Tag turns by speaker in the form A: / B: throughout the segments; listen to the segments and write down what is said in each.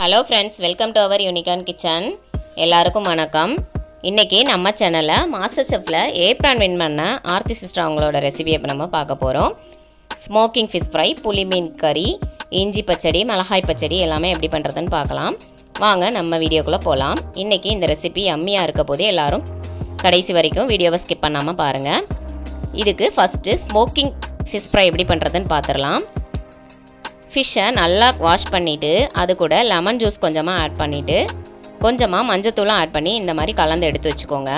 A: Hello friends welcome to our unicorn kitchen எல்லாருக்கும் வணக்கம். இன்றைக்கி நம்ம சேனலில் மாஸ்டர் செஃப்பில் ஏப்ரான் வின் பண்ண ஆர்த்தி சிஸ்டர் அவங்களோட ரெசிபியை இப்போ நம்ம பார்க்க போகிறோம் ஸ்மோக்கிங் ஃபிஷ் ஃப்ரை புளி மீன் கறி இஞ்சி பச்சடி மிளகாய் பச்சடி எல்லாமே எப்படி பண்ணுறதுன்னு பார்க்கலாம். வாங்க நம்ம வீடியோக்குள்ளே போகலாம் இன்றைக்கி இந்த ரெசிபி அம்மியாக இருக்க போது எல்லோரும் கடைசி வரைக்கும் வீடியோவை ஸ்கிப் பண்ணாமல் பாருங்கள் இதுக்கு ஃபஸ்ட்டு ஸ்மோக்கிங் ஃபிஷ் ஃப்ரை எப்படி பண்ணுறதுன்னு பார்த்துடலாம். ஃபிஷ்ஷை நல்லா வாஷ் பண்ணிவிட்டு அது கூட லெமன் ஜூஸ் கொஞ்சமாக ஆட் பண்ணிவிட்டு கொஞ்சமாக மஞ்சத்தூளும் ஆட் பண்ணி இந்த மாதிரி கலந்து எடுத்து வச்சுக்கோங்க.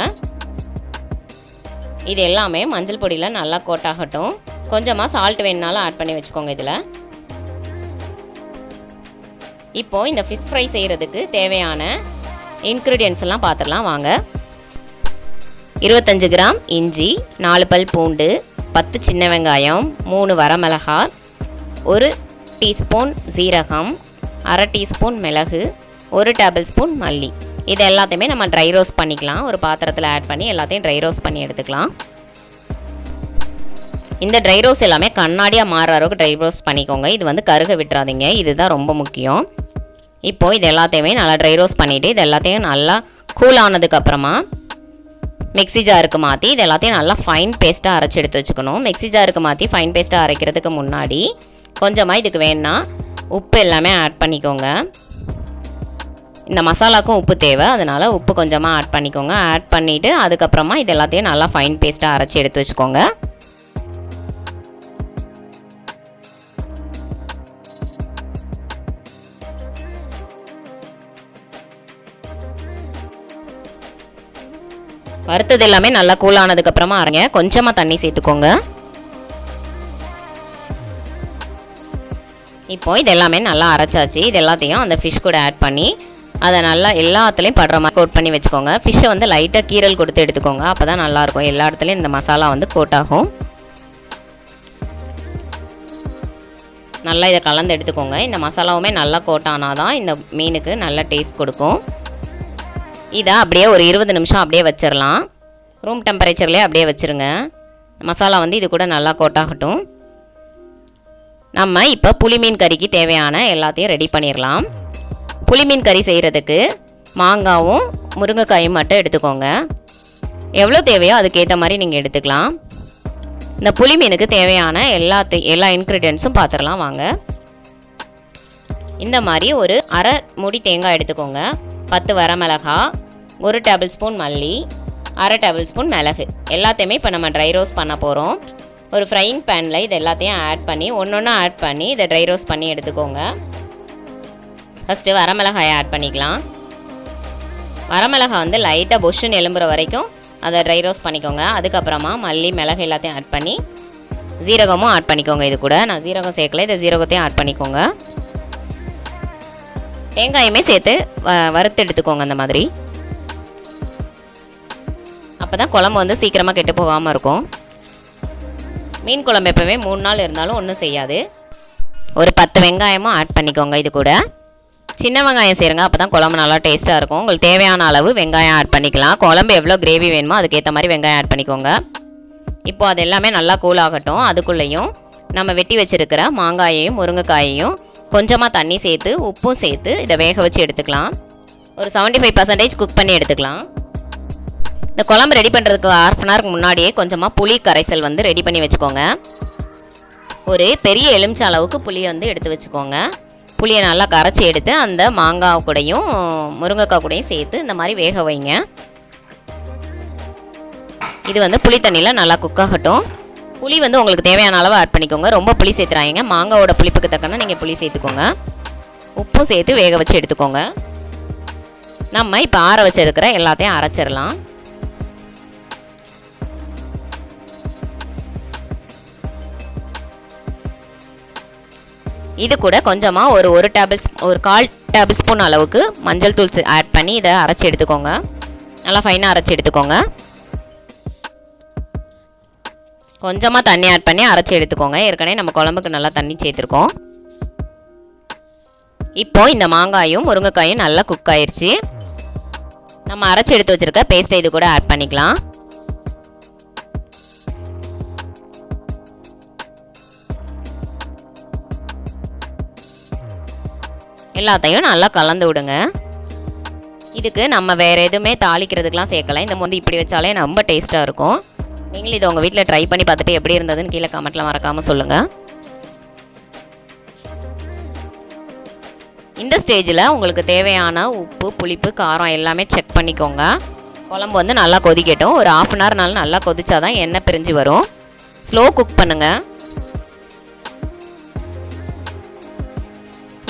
A: இது எல்லாமே மஞ்சள் பொடியில் நல்லா கோட் ஆகட்டும். கொஞ்சமாக சால்ட் வேணுனாலும் ஆட் பண்ணி வச்சுக்கோங்க இதில். இப்போது இந்த ஃபிஷ் ஃப்ரை செய்கிறதுக்கு தேவையான இன்க்ரீடியன்ஸ் எல்லாம் பார்த்துடலாம் வாங்க. இருபத்தஞ்சு கிராம் இஞ்சி நாலு பல் பூண்டு பத்து சின்ன வெங்காயம் மூணு வரமிளகாய் ஒரு டீஸ்பூன் சீரகம் அரை டீஸ்பூன் மிளகு ஒரு டேபிள் ஸ்பூன் மல்லி. இது எல்லாத்தையுமே நம்ம ட்ரை ரோஸ்ட் பண்ணிக்கலாம். ஒரு பாத்திரத்தில் ஆட் பண்ணி எல்லாத்தையும் ட்ரை ரோஸ்ட் பண்ணி எடுத்துக்கலாம். இந்த ட்ரை ரோஸ் எல்லாமே கண்ணாடியாக மாறுற அளவுக்கு ட்ரை ரோஸ்ட் பண்ணிக்கோங்க. இது வந்து கருக விட்டுறாதீங்க. இதுதான் ரொம்ப முக்கியம். இப்போது இது எல்லாத்தையுமே நல்லா ட்ரை ரோஸ்ட் பண்ணிவிட்டு இது எல்லாத்தையும் நல்லா கூல் ஆனதுக்கப்புறமா மிக்ஸி ஜாருக்கு மாற்றி இது எல்லாத்தையும் நல்லா ஃபைன் பேஸ்ட்டாக அரைச்சி எடுத்து வச்சுக்கணும். மிக்ஸி ஜாருக்கு மாற்றி ஃபைன் பேஸ்ட்டாக அரைக்கிறதுக்கு முன்னாடி கொஞ்சமாக இதுக்கு வேணுன்னா உப்பு எல்லாமே ஆட் பண்ணிக்கோங்க. இந்த மசாலாக்கும் உப்பு தேவை அதனால் உப்பு கொஞ்சமாக ஆட் பண்ணிக்கோங்க. ஆட் பண்ணிவிட்டு அதுக்கப்புறமா இது எல்லாத்தையும் நல்லா ஃபைன் பேஸ்ட்டாக அரைச்சி எடுத்து வச்சுக்கோங்க. வறுத்தது எல்லாமே நல்லா கூலானதுக்கப்புறமா அரைங்க. கொஞ்சமாக தண்ணி சேர்த்துக்கோங்க. இப்போ இது எல்லாமே நல்லா அரைச்சாச்சு. இது எல்லாத்தையும் அந்த ஃபிஷ் கூட ஆட் பண்ணி அதை நல்லா எல்லாத்துலேயும் படுற மாதிரி கோட் பண்ணி வச்சுக்கோங்க. ஃபிஷ்ஷை வந்து லைட்டாக கீரல் கொடுத்து எடுத்துக்கோங்க. அப்போ தான் நல்லாயிருக்கும் எல்லா இடத்துலையும் இந்த மசாலா வந்து கோட் ஆகும். நல்லா இதை கலந்து எடுத்துக்கோங்க. இந்த மசாலாவுமே நல்லா கோட் ஆனால் தான் இந்த மீனுக்கு நல்ல டேஸ்ட் கொடுக்கும். இதை அப்படியே ஒரு இருபது நிமிஷம் அப்படியே வச்சிடலாம் ரூம் டெம்பரேச்சர்லேயே அப்படியே வச்சுருங்க. மசாலா வந்து இது கூட நல்லா கோட் ஆகட்டும். நம்ம இப்போ புளிமீன் கறிக்கு தேவையான எல்லாத்தையும் ரெடி பண்ணிடலாம் புளிமீன் கறி செய்கிறதுக்கு மாங்காவும் முருங்கைக்காயும் மட்டும் எடுத்துக்கோங்க. எவ்வளோ தேவையோ அதுக்கேற்ற மாதிரி நீங்கள் எடுத்துக்கலாம். இந்த புளி மீனுக்கு தேவையான எல்லாத்தையும் எல்லா இன்க்ரீடியன்ஸும் பார்த்துடலாம் வாங்க. இந்த மாதிரி ஒரு அரை மூடி தேங்காய் எடுத்துக்கோங்க. பத்து வரமிளகா ஒரு டேபிள் ஸ்பூன் மல்லி அரை டேபிள் ஸ்பூன் மிளகு. எல்லாத்தையுமே இப்போ நம்ம ட்ரை ரோஸ் பண்ண போகிறோம் ஒரு ஃப்ரைங் பேனில் இது எல்லாத்தையும் ஆட் பண்ணி ஒன்று ஒன்றா ஆட் பண்ணி இதை ட்ரை ரோஸ்ட் பண்ணி எடுத்துக்கோங்க. ஃபஸ்ட்டு வரமிளகாயை ஆட் பண்ணிக்கலாம். வரமிளகாய் வந்து லைட்டாக பொஷ்ஷுன்னு எலும்புற வரைக்கும் அதை ட்ரை ரோஸ்ட் பண்ணிக்கோங்க. அதுக்கப்புறமா மல்லி மிளகு எல்லாத்தையும் ஆட் பண்ணி ஜீரகமும் ஆட் பண்ணிக்கோங்க. இது கூட நான் ஜீரகம் சேர்க்கல இதை ஜீரகத்தையும் ஆட் பண்ணிக்கோங்க. தேங்காயுமே சேர்த்து வ வறுத்து எடுத்துக்கோங்க அந்த மாதிரி. அப்போ தான் குழம்பு வந்து சீக்கிரமாக கெட்டு போகாமல் இருக்கும். மீன் குழம்பு எப்போவுமே மூணு நாள் இருந்தாலும் ஒன்றும் செய்யாது. ஒரு பத்து வெங்காயமும் ஆட் பண்ணிக்கோங்க இது கூட. சின்ன வெங்காயம் செய்யுங்க அப்போ தான் குழம்பு நல்லா டேஸ்ட்டாக இருக்கும். உங்களுக்கு தேவையான அளவு வெங்காயம் ஆட் பண்ணிக்கலாம். குழம்பு எவ்வளோ கிரேவி வேணுமோ அதுக்கேற்ற மாதிரி வெங்காயம் ஆட் பண்ணிக்கோங்க. இப்போது அது எல்லாமே நல்லா கூல் ஆகட்டும். அதுக்குள்ளேயும் நம்ம வெட்டி வச்சுருக்கிற மாங்காயையும் முருங்கைக்காயையும் கொஞ்சமாக தண்ணி சேர்த்து உப்பும் சேர்த்து இதை வேக வச்சு எடுத்துக்கலாம். ஒரு செவன்ட்டி ஃபைவ் பர்சன்டேஜ் குக் பண்ணி எடுத்துக்கலாம். இந்த குழம்பு ரெடி பண்ணுறதுக்கு ஹாஃப் அன் ஹவருக்கு முன்னாடியே கொஞ்சமாக புளி கரைசல் வந்து ரெடி பண்ணி வச்சுக்கோங்க. ஒரு பெரிய எலுமிச்சை அளவுக்கு புளியை வந்து எடுத்து வச்சுக்கோங்க. புளியை நல்லா கரைச்சி எடுத்து அந்த மாங்காய் கூடையும் முருங்கைக்காய் கூடையும் சேர்த்து இந்த மாதிரி வேக வைங்க. இது வந்து புளி தண்ணியில் நல்லா குக் ஆகட்டும். புளி வந்து உங்களுக்கு தேவையான அளவு ஆட் பண்ணிக்கோங்க. ரொம்ப புளி சேர்த்துறாங்க மாங்காவோட புளிப்புக்கு தக்கன நீங்கள் புளி சேர்த்துக்கோங்க. உப்பும் சேர்த்து வேக வச்சு எடுத்துக்கோங்க. நம்ம இப்போ ஆற வச்சிருக்கிற எல்லாத்தையும் அரைச்சிடலாம். இது கூட கொஞ்சமாக ஒரு ஒரு டேபிள் ஒரு கால் டேபிள் ஸ்பூன் அளவுக்கு மஞ்சள் தூள் ஆட் பண்ணி இதை அரைச்சி எடுத்துக்கோங்க. நல்லா ஃபைனாக அரைச்சி எடுத்துக்கோங்க. கொஞ்சமாக தண்ணி ஆட் பண்ணி அரைச்சி எடுத்துக்கோங்க. ஏற்கனவே நம்ம குழம்புக்கு நல்லா தண்ணி சேர்த்துருக்கோம். இப்போது இந்த மாங்காயும் முருங்கைக்காயும் நல்லா குக் ஆயிடுச்சு நம்ம அரைச்சி எடுத்து வச்சுருக்க பேஸ்ட்டை இது கூட ஆட் பண்ணிக்கலாம். எல்லாத்தையும் நல்லா கலந்து விடுங்க. இதுக்கு நம்ம வேறு எதுவுமே தாளிக்கிறதுக்கெலாம் சேர்க்கலாம் இந்த வந்து இப்படி வச்சாலே ரொம்ப டேஸ்ட்டாக இருக்கும். நீங்களும் இதை உங்கள் வீட்டில் ட்ரை பண்ணி பார்த்துட்டு எப்படி இருந்ததுன்னு கீழே கமெண்ட்டில் மறக்காமல் சொல்லுங்கள் இந்த ஸ்டேஜில் உங்களுக்கு தேவையான உப்பு புளிப்பு காரம் எல்லாமே செக் பண்ணிக்கோங்க. குழம்பு வந்து நல்லா கொதிக்கட்டும். ஒரு ஆஃப் அன் ஹவர்னால நல்லா கொதிச்சாதான் எண்ணெய் பிரிஞ்சு வரும். ஸ்லோ குக் பண்ணுங்கள்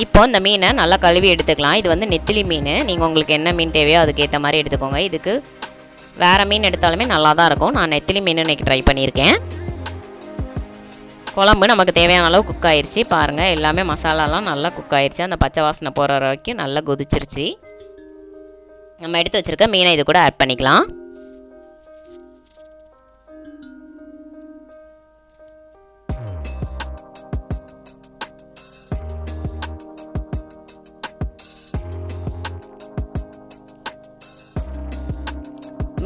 A: இப்போ இந்த மீனை நல்லா கழுவி எடுத்துக்கலாம். இது வந்து நெத்திலி மீன். நீங்கள் உங்களுக்கு என்ன மீன் தேவையோ அதுக்கேற்ற மாதிரி எடுத்துக்கோங்க. இதுக்கு வேறு மீன் எடுத்தாலுமே நல்லா தான் இருக்கும். நான் நெத்திலி மீன் இன்றைக்கி ட்ரை பண்ணியிருக்கேன். குழம்பு நமக்கு தேவையான அளவு குக் ஆயிடுச்சு பாருங்கள் எல்லாமே மசாலாலாம் நல்லா குக் ஆயிடுச்சு அந்த பச்சை வாசனை போகிற வரைக்கும் நல்லா கொதிச்சிருச்சு. நம்ம எடுத்து வச்சுருக்க மீனை இது கூட ஆட் பண்ணிக்கலாம்.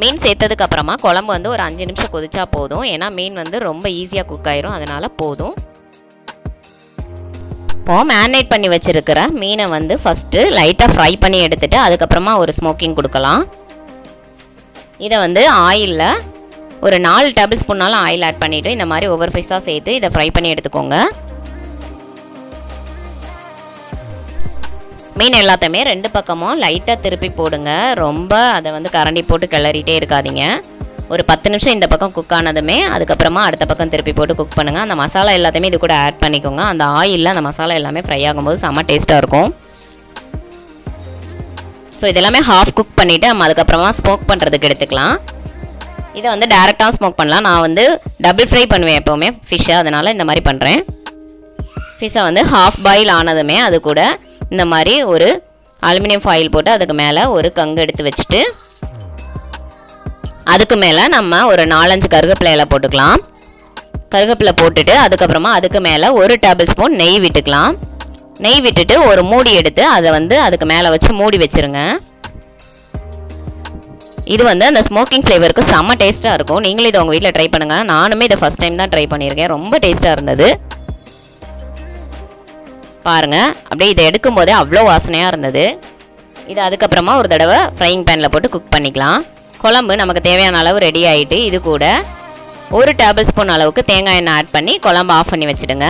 A: மீன் சேர்த்ததுக்கு அப்புறமா குழம்பு வந்து ஒரு அஞ்சு நிமிஷம் கொதிச்சா போதும். ஏன்னா மீன் வந்து ரொம்ப ஈஸியாக குக் ஆயிரும். அதனால போதும். இப்போ மேரினேட் பண்ணி வச்சுருக்கிற மீனை வந்து ஃபஸ்ட்டு லைட்டாக ஃப்ரை பண்ணி எடுத்துட்டு அதுக்கப்புறமா ஒரு ஸ்மோக்கிங் கொடுக்கலாம். இதை வந்து ஆயிலில் ஒரு நாலு டேபிள் ஸ்பூன்னாலும் ஆயில் ஆட் பண்ணிவிட்டு இந்த மாதிரி ஒவ்வொரு பீஸாக சேர்த்து இதை ஃப்ரை பண்ணி எடுத்துக்கோங்க. மீன் எல்லாத்தையுமே ரெண்டு பக்கமும் லைட்டாக திருப்பி போடுங்க. ரொம்ப அதை வந்து கரண்டி போட்டு கிளறிட்டே இருக்காதீங்க. ஒரு பத்து நிமிஷம் இந்த பக்கம் குக் ஆனதுமே அதுக்கப்புறமா அடுத்த பக்கம் திருப்பி போட்டு குக் பண்ணுங்கள் அந்த மசாலா எல்லாத்தையுமே இது கூட ஆட் பண்ணிக்கோங்க. அந்த ஆயிலில் அந்த மசாலா எல்லாமே ஃப்ரை ஆகும்போது செம்ம டேஸ்ட்டாக இருக்கும். ஸோ இதெல்லாமே ஹாஃப் குக் பண்ணிவிட்டு நம்ம அதுக்கப்புறமா ஸ்மோக் பண்ணுறதுக்கு எடுத்துக்கலாம். இதை வந்து டேரெக்டாக ஸ்மோக் பண்ணலாம். நான் வந்து டபுள் ஃப்ரை பண்ணுவேன் எப்போவுமே ஃபிஷ்ஷை அதனால் இந்த மாதிரி பண்ணுறேன் ஃபிஷ்ஷை வந்து ஹாஃப் பாயில் ஆனதுமே அது கூட இந்த மாதிரி ஒரு அலுமினியம் ஃபாயில் போட்டு அதுக்கு மேலே ஒரு கங்கு எடுத்து வச்சுட்டு அதுக்கு மேலே நம்ம ஒரு நாலஞ்சு கருகப்பிலையில போட்டுக்கலாம். கருகப்பிலை போட்டுட்டு அதுக்கப்புறமா அதுக்கு மேலே ஒரு டேபிள் ஸ்பூன் நெய் விட்டுக்கலாம். நெய் விட்டுட்டு ஒரு மூடி எடுத்து அதை வந்து அதுக்கு மேலே வச்சு மூடி வச்சுருங்க. இது வந்து அந்த ஸ்மோக்கிங் ஃப்ளேவருக்கு செம்ம டேஸ்ட்டாக இருக்கும். நீங்களும் இதை உங்கள் வீட்டில் ட்ரை பண்ணுங்கள் நானுமே இதை ஃபஸ்ட் டைம் தான் ட்ரை பண்ணியிருக்கேன். ரொம்ப டேஸ்ட்டாக இருந்தது. பாருங்கள் அப்படியே இதை எடுக்கும் போதே அவ்வளோ வாசனையாக இருந்தது. இது அதுக்கப்புறமா ஒரு தடவை ஃப்ரைங் பேனில் போட்டு குக் பண்ணிக்கலாம். குழம்பு நமக்கு தேவையான அளவு ரெடி ஆகிட்டு இது கூட ஒரு டேபிள் ஸ்பூன் அளவுக்கு தேங்காய் எண்ணெய் ஆட் பண்ணி குழம்பு ஆஃப் பண்ணி வச்சுடுங்க.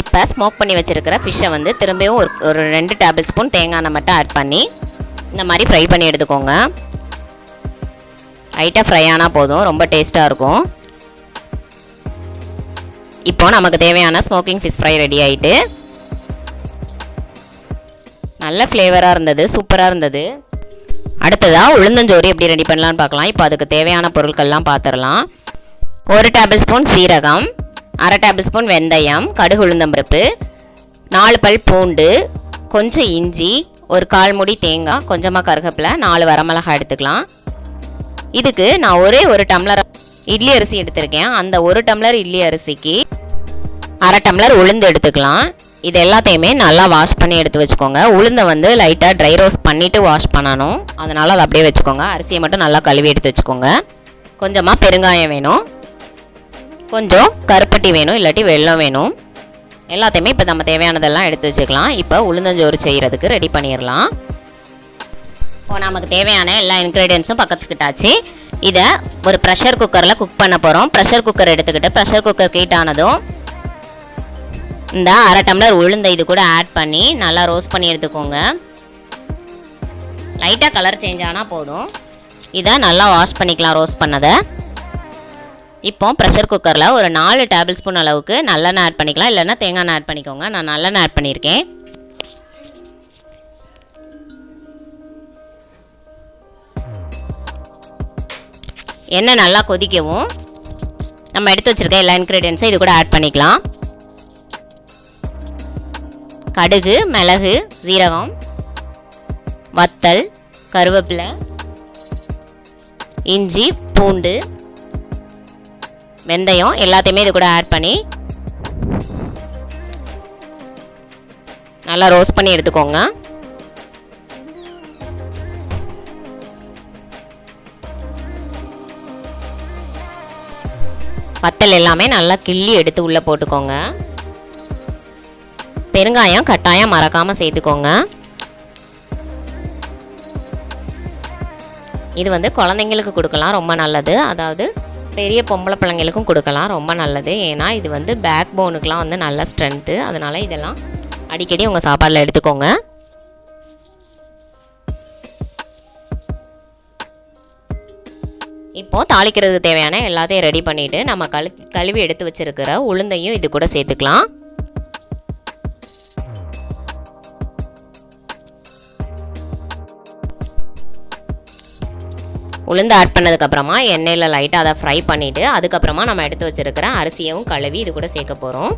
A: இப்போ ஸ்மோக் பண்ணி வச்சுருக்கிற ஃபிஷ்ஷை வந்து திரும்பியும் ஒரு ஒரு ரெண்டு டேபிள் ஸ்பூன் தேங்காய் எண்ணெய் மட்டும் ஆட் பண்ணி இந்த மாதிரி ஃப்ரை பண்ணி எடுத்துக்கோங்க. லைட்டாக ஃப்ரை ஆனால் போதும். ரொம்ப டேஸ்ட்டாக இருக்கும். இப்போ நமக்கு தேவையான ஸ்மோக்கிங் ஃபிஷ் ஃப்ரை ரெடி ஆகிட்டு நல்ல ஃப்ளேவராக இருந்தது சூப்பராக இருந்தது. அடுத்ததாக உளுந்தஞ்சோறு எப்படி ரெடி பண்ணலான்னு பார்க்கலாம். இப்போ அதுக்கு தேவையான பொருட்கள்லாம் பார்த்துடலாம் ஒரு டேபிள் ஸ்பூன் சீரகம் அரை டேபிள் ஸ்பூன் வெந்தயம் கடுகு உளுந்தம்பருப்பு நாலு பல் பூண்டு கொஞ்சம் இஞ்சி ஒரு கால் முடி தேங்காய் கொஞ்சமாக கருகப்பில் நாலு வரமிளகாய் எடுத்துக்கலாம். இதுக்கு நான் ஒரே ஒரு டம்ளர் இட்லி அரிசி எடுத்திருக்கேன். அந்த ஒரு டம்ளர் இட்லி அரிசிக்கு அரை டம்ளர் உளுந்து எடுத்துக்கலாம். இது எல்லாத்தையுமே நல்லா வாஷ் பண்ணி எடுத்து வச்சுக்கோங்க. உளுந்தை வந்து லைட்டாக ட்ரை ரோஸ்ட் பண்ணிவிட்டு வாஷ் பண்ணணும். அதனால் அதை அப்படியே வச்சுக்கோங்க. அரிசியை மட்டும் நல்லா கழுவி எடுத்து வச்சுக்கோங்க. கொஞ்சமாக பெருங்காயம் வேணும். கொஞ்சம் கருப்பட்டி வேணும் இல்லாட்டி வெல்லம் வேணும். எல்லாத்தையுமே இப்போ நம்ம தேவையானதெல்லாம் எடுத்து வச்சுக்கலாம். இப்போ உளுந்தஞ்சோறு செய்கிறதுக்கு ரெடி பண்ணிடலாம். இப்போ நமக்கு தேவையான எல்லா இன்க்ரீடியன்ஸும் பக்கத்துக்கிட்டாச்சு. இதை ஒரு ப்ரெஷர் குக்கரில் குக் பண்ண போகிறோம் ப்ரெஷர் குக்கர் எடுத்துக்கிட்டு ப்ரெஷர் குக்கர் ஹீட் ஆனதும் இந்த அரை டம்ளர் உளுந்த இது கூட ஆட் பண்ணி நல்லா ரோஸ்ட் பண்ணி எடுத்துக்கோங்க. லைட்டாக கலர் சேஞ்ச் ஆனால் போதும். இதை நல்லா வாஷ் பண்ணிக்கலாம் ரோஸ்ட் பண்ணதை. இப்போ ப்ரெஷர் குக்கரில் ஒரு நாலு டேபிள் ஸ்பூன் அளவுக்கு நல்லெண்ணெய் ஆட் பண்ணிக்கலாம். இல்லைன்னா தேங்காய் ஆட் பண்ணிக்கோங்க. நான் நல்லெண்ணெய் ஆட் பண்ணியிருக்கேன். எண்ணெய் நல்லா கொதிக்கவும். நம்ம எடுத்து வச்சுருக்க எல்லா இன்க்ரீடியன்ஸும் இது கூட ஆட் பண்ணிக்கலாம். கடுகு மிளகு சீரகம் வத்தல் கருவேப்பிலை இஞ்சி பூண்டு வெந்தயம் எல்லாத்தையுமே இது கூட ஆட் பண்ணி நல்லா ரோஸ்ட் பண்ணி எடுத்துக்கோங்க. வத்தல் எல்லாமே நல்லா கிள்ளி எடுத்து உள்ளே போட்டுக்கோங்க. பெருங்காயம் கட்டாயம் மறக்காமல் சேர்த்துக்கோங்க. இது வந்து குழந்தைங்களுக்கு கொடுக்கலாம் ரொம்ப நல்லது. அதாவது பெரிய பொம்பளை பிள்ளைங்களுக்கும் கொடுக்கலாம் ரொம்ப நல்லது. ஏன்னா இது வந்து பேக் போனுக்கெலாம் வந்து நல்ல ஸ்ட்ரென்த்து அதனால் இதெல்லாம் அடிக்கடி உங்கள் சாப்பாடில் எடுத்துக்கோங்க. இப்போது தாளிக்கிறதுக்கு தேவையான எல்லாத்தையும் ரெடி பண்ணிவிட்டு நம்ம கழு கழுவி எடுத்து வச்சுருக்கிற உளுந்தையும் இது கூட சேர்த்துக்கலாம். உளுந்து ஆட் பண்ணதுக்கப்புறமா எண்ணெயில் லைட்டாக அதை ஃப்ரை பண்ணிவிட்டு அதுக்கப்புறமா நம்ம எடுத்து வச்சுருக்கிற அரிசியும் கழுவி இது கூட சேர்க்க போகிறோம்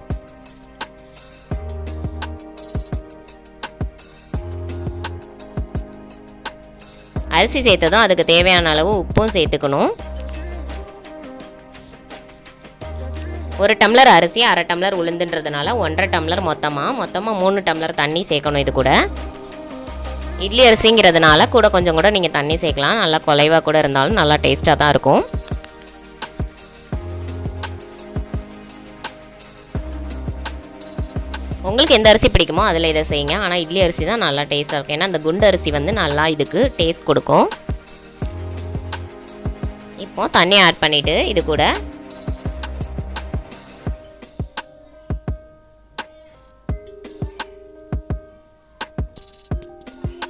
A: அரிசி சேர்த்ததும் அதுக்கு தேவையான அளவு உப்பும் சேர்த்துக்கணும். ஒரு டம்ளர் அரிசி அரை டம்ளர் உளுந்துன்றதுனால ஒன்றரை டம்ளர் மொத்தமாக மொத்தமாக மூணு டம்ளர் தண்ணி சேர்க்கணும் இது கூட. இட்லி அரிசிங்கிறதுனால கூட கொஞ்சம் கூட நீங்கள் தண்ணி சேர்க்கலாம். நல்லா குலைவாக கூட இருந்தாலும் நல்லா டேஸ்ட்டாக தான் இருக்கும். உங்களுக்கு எந்த அரிசி பிடிக்குமோ அதில் இதை செய்யுங்க. ஆனால் இட்லி அரிசி தான் நல்லா டேஸ்ட்டாக இருக்கும். ஏன்னா அந்த குண்டு அரிசி வந்து நல்லா இதுக்கு டேஸ்ட் கொடுக்கும். இப்போது தண்ணி ஆட் பண்ணிவிட்டு இது கூட.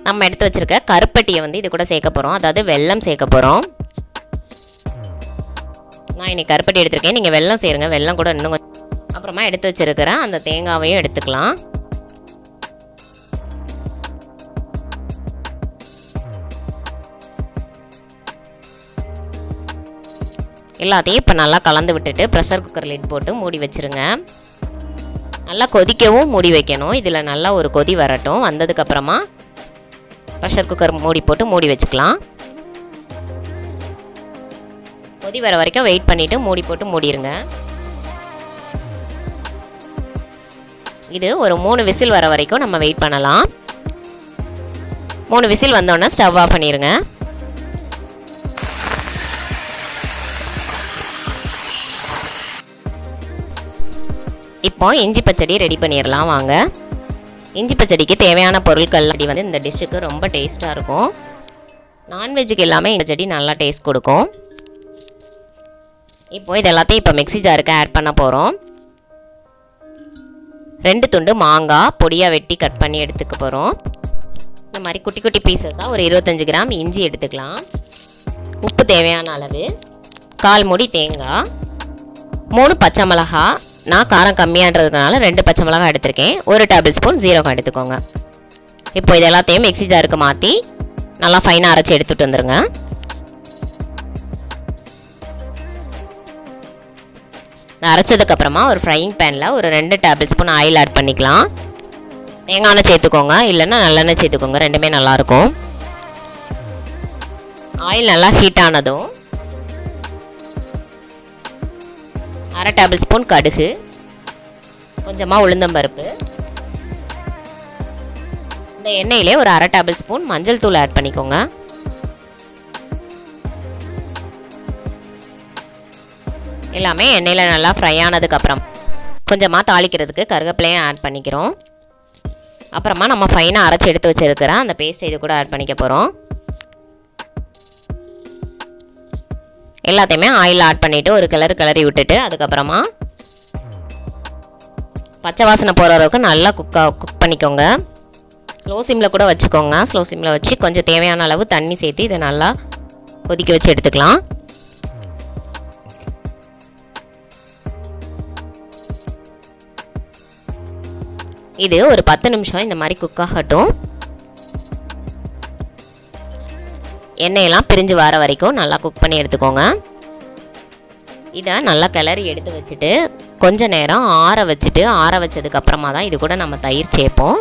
A: நம்ம எடுத்து வச்சுருக்க கருப்பட்டியை வந்து இது கூட சேர்க்க போகிறோம் அதாவது வெல்லம் சேர்க்க போகிறோம் நான் இன்னைக்கு கருப்பட்டி எடுத்திருக்கேன். நீங்கள் வெல்லம் சேருங்க. வெல்லம் கூட இன்னும் கொஞ்சம் அப்புறமா எடுத்து வச்சுருக்கிறேன் அந்த தேங்காவையும் எடுத்துக்கலாம். எல்லாத்தையும் இப்போ நல்லா கலந்து விட்டுட்டு ப்ரெஷர் குக்கர் லிட் போட்டு மூடி வச்சுருங்க. நல்லா கொதிக்கவும் மூடி வைக்கணும். இதில் நல்லா ஒரு கொதி வரட்டும். வந்ததுக்கப்புறமா ப்ரெஷர் குக்கர் மூடி போட்டு மூடி வச்சுக்கலாம். கொதி வர வரைக்கும் வெயிட் பண்ணிவிட்டு மூடி போட்டு மூடிடுங்க இது ஒரு மூணு விசில் வர வரைக்கும் நம்ம வெயிட் பண்ணலாம். மூணு விசில் வந்தோடனே ஸ்டவ் ஆஃப் பண்ணிடுங்க இப்போ இஞ்சி பச்சடி ரெடி பண்ணிடலாம் வாங்க. இஞ்சி பச்சடிக்கு தேவையான பொருட்கள் அப்படி வந்து இந்த டிஷ்ஷுக்கு ரொம்ப டேஸ்ட்டாக இருக்கும். நான்வெஜ்ஜுக்கு எல்லாமே இந்த செடி நல்லா டேஸ்ட் கொடுக்கும். இப்போ இது எல்லாத்தையும் இப்போ மிக்ஸி ஜாருக்கு ஆட் பண்ண போகிறோம் ரெண்டு துண்டு மாங்காய் பொடியாக வெட்டி கட் பண்ணி எடுத்துக்க போகிறோம் இந்த மாதிரி குட்டி குட்டி பீசஸாக ஒரு இருபத்தஞ்சி கிராம் இஞ்சி எடுத்துக்கலாம். உப்பு தேவையான அளவு கால் மூடி தேங்காய் மூணு பச்சை மிளகா நான் காரம் கம்மியான்றதுனால ரெண்டு பச்சை மிளகா எடுத்திருக்கேன். ஒரு டேபிள் ஸ்பூன் ஜீரகம் எடுத்துக்கோங்க. இப்போ இது எல்லாத்தையும் மிக்சி ஜாருக்கு மாற்றி நல்லா ஃபைனாக அரைச்சி எடுத்துகிட்டு வந்துடுங்க அரைச்சதுக்கப்புறமா ஒரு ஃப்ரைங் பேனில் ஒரு ரெண்டு டேபிள் ஸ்பூன் ஆயில் ஆட் பண்ணிக்கலாம். தேங்காய் எண்ணெய் சேர்த்துக்கோங்க. இல்லைன்னா நல்லெண்ணெய் சேர்த்துக்கோங்க. ரெண்டுமே நல்லாயிருக்கும். ஆயில் நல்லா ஹீட் ஆனதும் அரை டேபிள் ஸ்பூன் கடுகு கொஞ்சமாக உளுந்தம்பருப்பு இந்த எண்ணெயிலே ஒரு அரை டேபிள் ஸ்பூன் மஞ்சள் தூள் ஆட் பண்ணிக்கோங்க. எல்லாமே எண்ணெயில் நல்லா ஃப்ரை ஆனதுக்கப்புறம் கொஞ்சமாக தாளிக்கிறதுக்கு கருகப்பிலையும் ஆட் பண்ணிக்கிறோம். அப்புறமா நம்ம ஃபைனாக அரைச்சி எடுத்து வச்சுருக்கிற அந்த பேஸ்ட் இது கூட ஆட் பண்ணிக்க போகிறோம் எல்லாத்தையுமே ஆயில் ஆட் பண்ணிவிட்டு ஒரு கிளறு கிளறி விட்டுட்டு அதுக்கப்புறமா பச்சை வாசனை போகிற அளவுக்கு நல்லா குக்கா குக் பண்ணிக்கோங்க. ஸ்லோ சிம்மில் கூட வச்சுக்கோங்க. ஸ்லோ சிம்மில் வச்சு கொஞ்சம் தேவையான அளவு தண்ணி சேர்த்து இதை நல்லா கொதிக்க வச்சு எடுத்துக்கலாம். இது ஒரு பத்து நிமிஷம் இந்த மாதிரி குக் ஆகட்டும். எண்ணெயெல்லாம் பிரிஞ்சு வர வரைக்கும் நல்லா குக் பண்ணி எடுத்துக்கோங்க. இதை நல்லா கிளறி எடுத்து வச்சுட்டு கொஞ்ச நேரம் ஆற வச்சுட்டு ஆற வச்சதுக்கப்புறமா தான் இது கூட நம்ம தயிர் சேர்ப்போம்.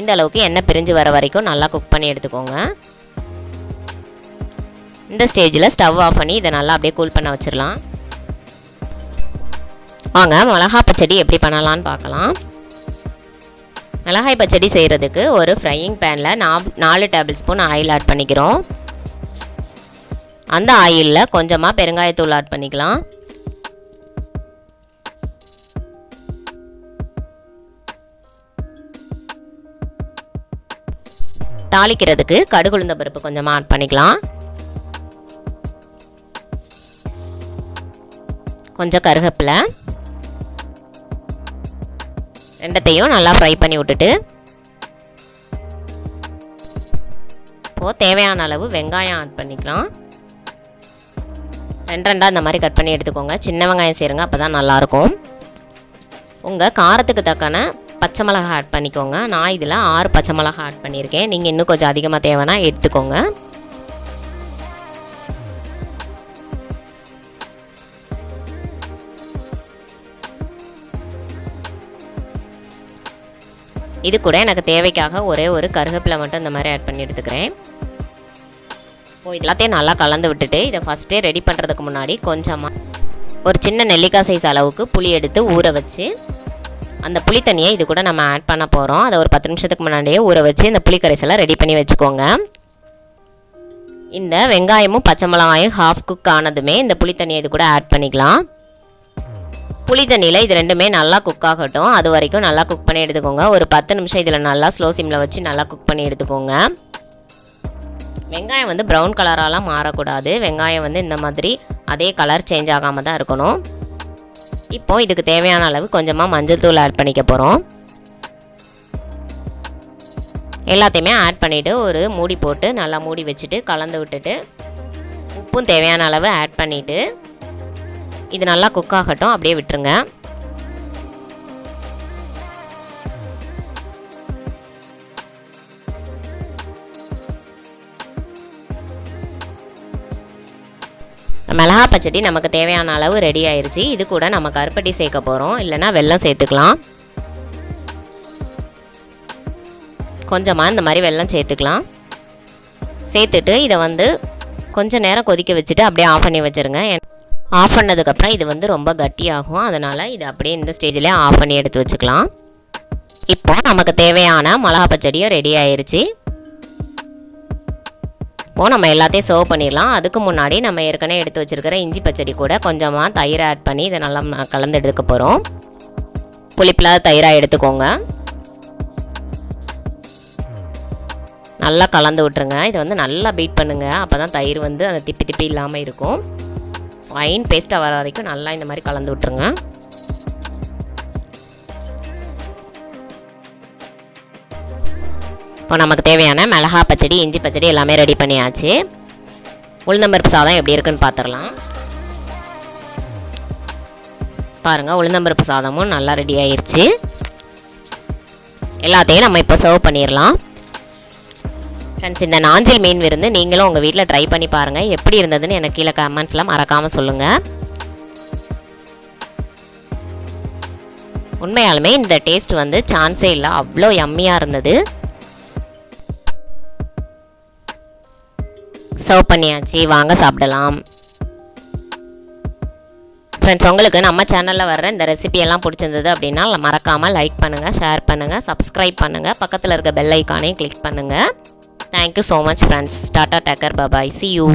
A: இந்த அளவுக்கு எண்ணெய் பிரிஞ்சு வர வரைக்கும் நல்லா குக் பண்ணி எடுத்துக்கோங்க. இந்த ஸ்டேஜில் ஸ்டவ் ஆஃப் பண்ணி இதை நல்லா அப்படியே கூல் பண்ண வச்சிடலாம். வாங்க மிளகா பச்சடி எப்படி பண்ணலான்னு பார்க்கலாம். மிளகாய் பச்சடி செய்கிறதுக்கு ஒரு ஃப்ரையிங் பேனில் நான் நாலு டேபிள் ஸ்பூன் ஆயில் ஆட் பண்ணிக்கிறோம். அந்த ஆயிலில் கொஞ்சமாக பெருங்காயத்தூள் ஆட் பண்ணிக்கலாம். தாளிக்கிறதுக்கு கடுகுளுந்த பருப்பு கொஞ்சமாக ஆட் பண்ணிக்கலாம். கொஞ்சம் கருகப்பில். ரெண்டத்தையும் நல்லா ஃப்ரை பண்ணி விட்டுட்டு இப்போது தேவையான அளவு வெங்காயம் ஆட் பண்ணிக்கலாம். ரெண்டு ரெண்டாக இந்த மாதிரி கட் பண்ணி எடுத்துக்கோங்க. சின்ன வெங்காயம் சேருங்க அப்போ தான் நல்லாயிருக்கும். உங்கள் காரத்துக்கு தக்கன பச்சை மிளகா ஆட் பண்ணிக்கோங்க. நான் இதில் ஆறு பச்சை மிளகா ஆட் பண்ணியிருக்கேன். நீங்கள் இன்னும் கொஞ்சம் அதிகமாக தேவைன்னா எடுத்துக்கோங்க. இது கூட எனக்கு தேவைக்காக ஒரே ஒரு கருவேப்பிலை மட்டும் இந்த மாதிரி ஆட் பண்ணி எடுத்துக்கிறேன். இப்போ இது எல்லாத்தையும் நல்லா கலந்து விட்டுட்டு இதை ஃபஸ்ட்டே ரெடி பண்ணுறதுக்கு முன்னாடி கொஞ்சமாக ஒரு சின்ன நெல்லிக்காய் சைஸ் அளவுக்கு புளி எடுத்து ஊற வச்சு அந்த புளி தண்ணியை இது கூட நம்ம ஆட் பண்ண போகிறோம் அதை ஒரு பத்து நிமிஷத்துக்கு முன்னாடியே ஊற வச்சு இந்த புளி கரைசலை ரெடி பண்ணி வச்சுக்கோங்க. இந்த வெங்காயமும் பச்சை மிளகாயும் ஹாஃப் குக் ஆனதுமே இந்த புளி தண்ணியை இது கூட ஆட் பண்ணிக்கலாம். புளி தண்ணியில் இது ரெண்டுமே நல்லா குக் ஆகட்டும். அது வரைக்கும் நல்லா குக் பண்ணி எடுத்துக்கோங்க. ஒரு பத்து நிமிஷம் இதில் நல்லா ஸ்லோ சிம்மில் வச்சு நல்லா குக் பண்ணி எடுத்துக்கோங்க. வெங்காயம் வந்து ப்ரௌன் கலராலாம் மாறக்கூடாது. வெங்காயம் வந்து இந்த மாதிரி அதே கலர் சேஞ்ச் ஆகாமல் தான் இருக்கணும். இப்போது இதுக்கு தேவையான அளவு கொஞ்சமாக மஞ்சள் தூள் ஆட் பண்ணிக்க போகிறோம் எல்லாத்தையுமே ஆட் பண்ணிவிட்டு ஒரு மூடி போட்டு நல்லா மூடி வச்சுட்டு கலந்து விட்டுட்டு உப்பும் தேவையான அளவு ஆட் பண்ணிவிட்டு இது நல்லா குக் ஆகட்டும் அப்படியே விட்டுருங்க. மிளகா பச்சடி நமக்கு தேவையான அளவு ரெடி ஆயிடுச்சு இது கூட நம்ம கருப்பட்டி சேர்க்க போகிறோம் இல்லைன்னா வெல்லம் சேர்த்துக்கலாம். கொஞ்சமாக இந்த மாதிரி வெல்லம் சேர்த்துக்கலாம். சேர்த்துட்டு இதை வந்து கொஞ்சம் நேரம் கொதிக்க வச்சுட்டு அப்படியே ஆஃப் பண்ணி வச்சுருங்க. ஆஃப் பண்ணதுக்கப்புறம் இது வந்து ரொம்ப கட்டியாகும். அதனால் இது அப்படியே இந்த ஸ்டேஜ்லேயே ஆஃப் பண்ணி எடுத்து வச்சுக்கலாம். இப்போ நமக்கு தேவையான மிளகா பச்சடியும் ரெடி ஆயிடுச்சு இப்போது நம்ம எல்லாத்தையும் சர்வ் பண்ணிடலாம். அதுக்கு முன்னாடி நம்ம ஏற்கனவே எடுத்து வச்சுருக்கிற இஞ்சி பச்சடி கூட கொஞ்சமாக தயிர் ஆட் பண்ணி இதை நல்லா ம- கலந்து எடுக்க போகிறோம் புளிப்பில்லாத தயிராக எடுத்துக்கோங்க. நல்லா கலந்து விட்டுருங்க. இதை வந்து நல்லா பீட் பண்ணுங்கள் அப்போ தான் தயிர் வந்து அந்த திப்பி திப்பி இல்லாமல் இருக்கும். ஃபைன் பேஸ்ட்டாக வர வரைக்கும் நல்லா இந்த மாதிரி கலந்து விட்ருங்க இப்போ நமக்கு தேவையான மிளகா பச்சடி இஞ்சி பச்சடி எல்லாமே ரெடி பண்ணியாச்சு. உளுந்தம்பருப்பு சாதம் எப்படி இருக்குன்னு பார்த்துடலாம் பாருங்கள் உளுந்தம்பருப்பு சாதமும் நல்லா ரெடி ஆயிடுச்சு எல்லாத்தையும் நம்ம இப்போ சர்வ் பண்ணிடலாம் ஃப்ரெண்ட்ஸ் இந்த நாஞ்சில் மீன் விருந்து நீங்களும் உங்கள் வீட்டில் ட்ரை பண்ணி பாருங்கள் எப்படி இருந்ததுன்னு எனக்கு கீழே கமெண்ட்ஸ்லாம் மறக்காமல் சொல்லுங்கள் உண்மையாலுமே இந்த டேஸ்ட் வந்து சான்ஸே இல்லை. அவ்வளோ யம்மியாக இருந்தது. சர்வ் பண்ணியாச்சு. வாங்க சாப்பிடலாம். ஃப்ரெண்ட்ஸ் உங்களுக்கு நம்ம சேனலில் வர்ற இந்த ரெசிபியெல்லாம் பிடிச்சிருந்தது அப்படின்னா மறக்காமல் லைக் பண்ணுங்கள் ஷேர் பண்ணுங்கள் சப்ஸ்கிரைப் பண்ணுங்கள் பக்கத்தில் இருக்க பெல் ஐக்கானையும் கிளிக் பண்ணுங்கள் Thank you so much friends. Tata Tucker. Bye bye. See you.